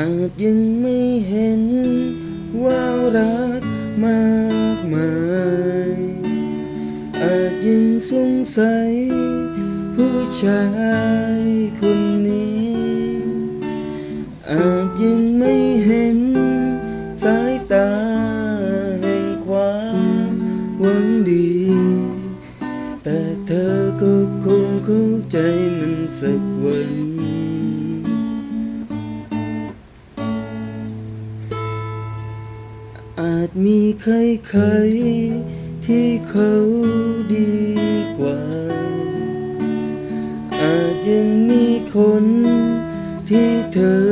อาจยังไม่เห็นว่ารักมากมาย อาจยังสงสัยผู้ชายคน อาจมีใครใครๆที่เขาดีกว่า อาจยังมีคนที่เธอ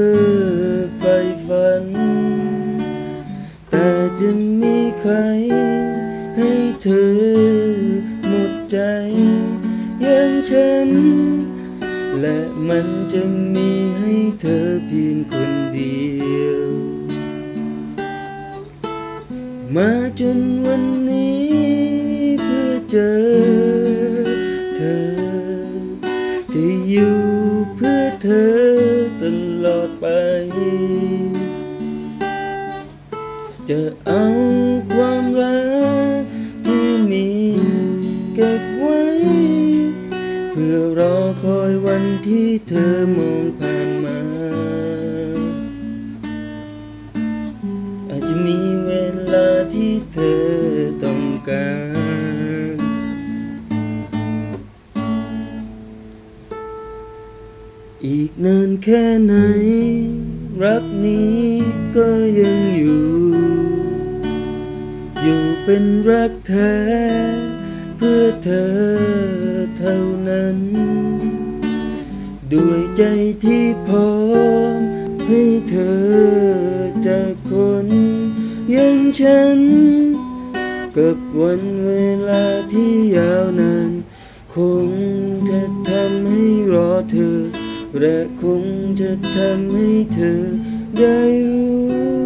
ใฝ่ฝัน แต่จะมีใครให้เธอหมดใจอย่างฉัน และมันจะมีให้เธอเพียงคน มาจนวันนี้เพื่อเจอเธอ จะอยู่เพื่อเธอตลอดไป จะเอาความรักที่มีเก็บไว้ เพื่อรอคอยวันที่เธอมองผ่านมา อาจจะมีเว ลาที่เธอต้องการ อีกนานแค่ไหน รักนี้ก็ยังอยู่ อยู่เป็นรักแท้ เพื่อเธอเท่านั้น ด้วยใจที่พร้อมให้เธอจาก อย่างฉัน กับวันเวลาที่ยาวนานคงจะทำให้รอเธอ และคงจะทำให้เธอได้รู้